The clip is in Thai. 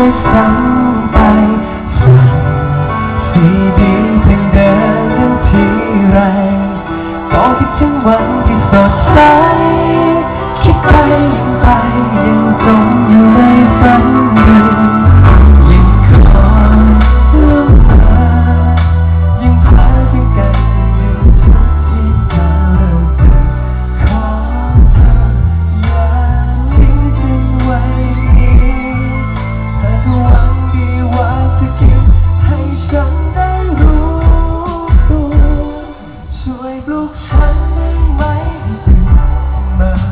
我想。 ฉันได้ไหม มา